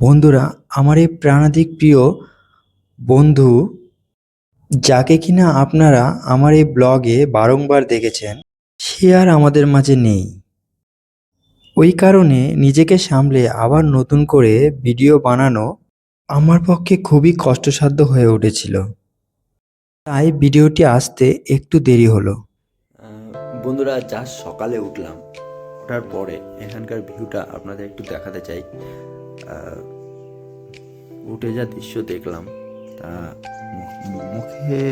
বন্ধুরা, আমার এই প্রাণাধিক প্রিয় বন্ধু যাকে কিনা আপনারা আমার এই ব্লগে বারংবার দেখেছেন, সে আর আমাদের মাঝে নেই। ওই কারণে নিজেকে সামলে আবার নতুন করে ভিডিও বানানো আমার পক্ষে খুবই কষ্টসাধ্য হয়ে উঠেছিল। তাই ভিডিওটি আসতে একটু দেরি হলো। বন্ধুরা যা সকালে উঠলাম। ওঠার পরে এখানকার ভিউটা আপনাদের একটু দেখাতে চাই। উঠে যা দৃশ্য দেখলাম, তা মুখে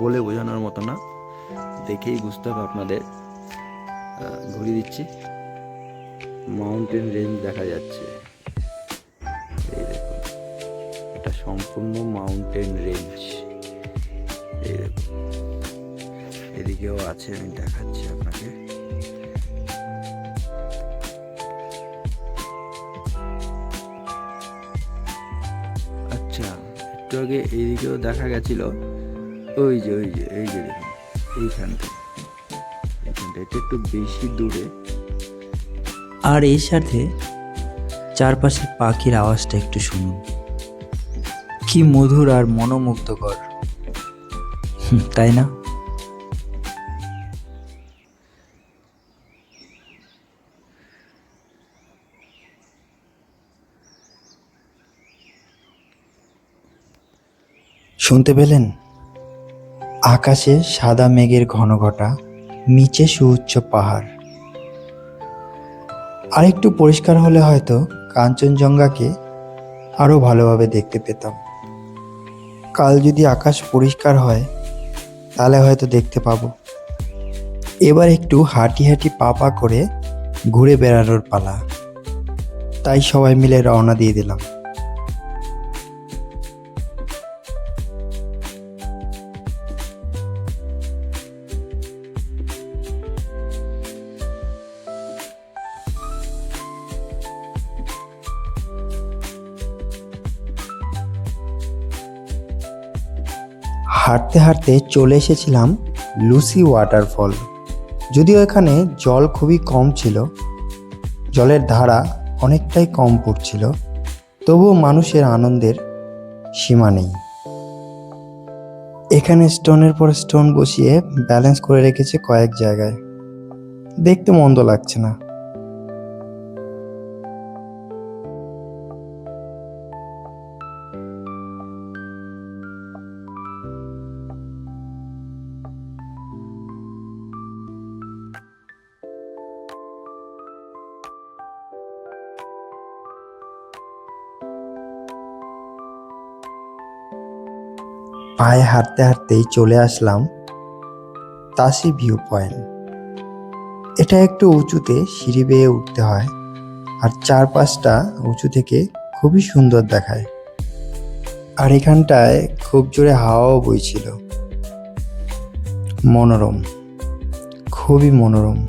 বলে বোঝানোর মতো না, দেখেই বুঝতে হবে আপনাদের। ঘুরিয়ে দিচ্ছি। মাউন্টেন রেঞ্জ দেখা যাচ্ছে। এই দেখুন এটা সম্পূর্ণ মাউন্টেন রেঞ্জ এই দেখুন, এদিকেও আছে, আমি দেখাচ্ছি আপনাকে। একটু আগে এইদিকেও দেখা গেছিল। ওই যে ওই যে, এই যে দেখুন, এইখানটা। এইখানটা, এটা একটু বেশি দূরে। আর এর সাথে চারপাশের পাখির আওয়াজটা একটু শুনুন। কি মধুর আর মনোমুগ্ধকর। তাই না? শুনতে পেলেন? আকাশে সাদা মেঘের ঘনঘটা, নিচে সুউচ্চ পাহাড়। আর একটু পরিষ্কার হলে হয়তো কাঞ্চনজঙ্ঘাকে আরও ভালোভাবে দেখতে পেতাম। কাল যদি আকাশ পরিষ্কার হয়, তাহলে হয়তো দেখতে পাবো। এবার একটু হাঁটি হাঁটি পা পা করে ঘুরে বেড়ানোর পালা। তাই সবাই মিলে রওনা দিয়ে দিলাম। হাঁটতে হাঁটতে চলে এসেছিলাম লুসি ওয়াটারফল। যদিও এখানে জল খুবই কম ছিল, জলের ধারা অনেকটাই কম পড়ছিল, তবুও মানুষের আনন্দের সীমা নেই। এখানে স্টোনের পর স্টোন বসিয়ে ব্যালেন্স করে রেখেছে কয়েক জায়গায়। দেখতে মন্দ লাগছে না। পায়ে হাঁটতে হাঁটতেই চলে আসলাম তাসি ভিউ পয়েন্ট। এটা একটু উঁচুতে সিঁড়ি বেয়ে উঠতে হয় আর চারপাশটা উঁচু থেকে খুবই সুন্দর দেখায়। আর এখানটায় খুব জোরে হাওয়াও বইছিল। মনোরম, খুবই মনোরম।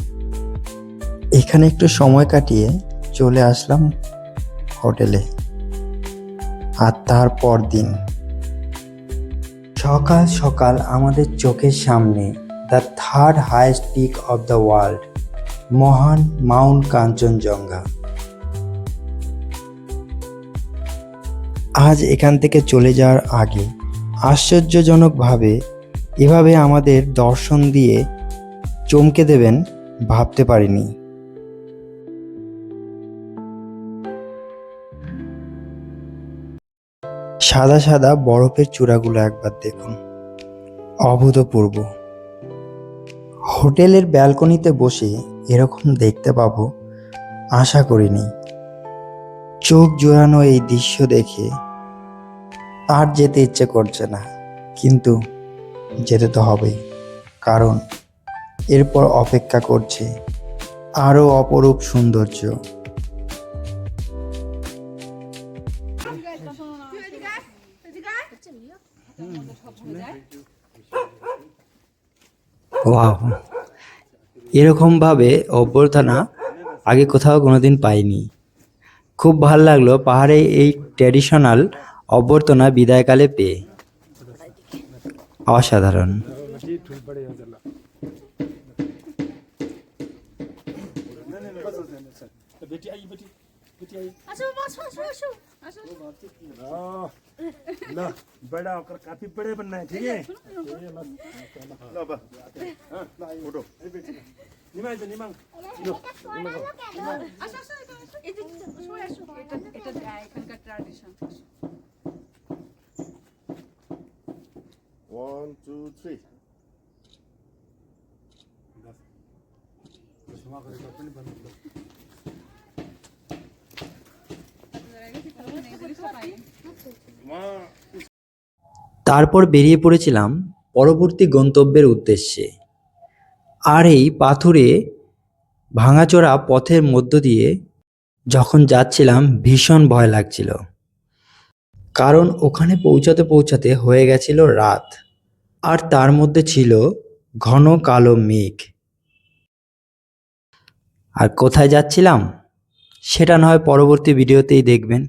এখানে একটু সময় কাটিয়ে চলে আসলাম হোটেলে। আর তারপর দিন। সকাল সকাল আমাদের চোখের সামনে the third highest peak of the world মহান মাউন্ট কাঞ্চনজঙ্ঘা। আজ এখান থেকে চলে যাওয়ার আগে আশ্চর্যজনকভাবে এভাবে আমাদের দর্শন দিয়ে চমকে দেবেন, ভাবতে পারিনি। সাদা সাদা বরফের চূড়াগুলো একবার দেখুন। অভূতপূর্ব। হোটেলের ব্যালকনিতে বসে এরকম দেখতে পাবো, আশা করিনি। চোখ জোড়ানো এই দৃশ্য দেখে আর যেতে ইচ্ছে করছে না, কিন্তু যেতে তো হবেই, কারণ এরপর অপেক্ষা করছে আরও অপরূপ সৌন্দর্য। ওয়াও। এরকমভাবে অভ্যর্থনা আগে কোথাও কোনোদিন পাইনি। খুব ভালো লাগল পাহাড়ে এই ট্র্যাডিশনাল অভ্যর্থনা বিদায়কালে পেয়ে। অসাধারণ। लो बड़ा होकर काफी बड़े बनना है ठीक है लो बस हाँ, उठो निमांग दो निमांग আসো আসো এটা আসো এই যে সরে আসো এটা এটা দেয় এখানকার ট্র্যাডিশন वन टू थ्री वहाँ তারপর বেরিয়ে পড়েছিলাম পরবর্তী গন্তব্যের উদ্দেশ্যে। আর এই পাথুরে ভাঙাচোরা পথের মধ্য দিয়ে যখন যাচ্ছিলাম, ভীষণ ভয় লাগছিল। কারণ ওখানে পৌঁছাতে পৌঁছাতে হয়ে গেছিল রাত, আর তার মধ্যে ছিল ঘন কালো মেঘ। আর কোথায় যাচ্ছিলাম? সেটা নয় পরবর্তী ভিডিওতেই দেখবেন।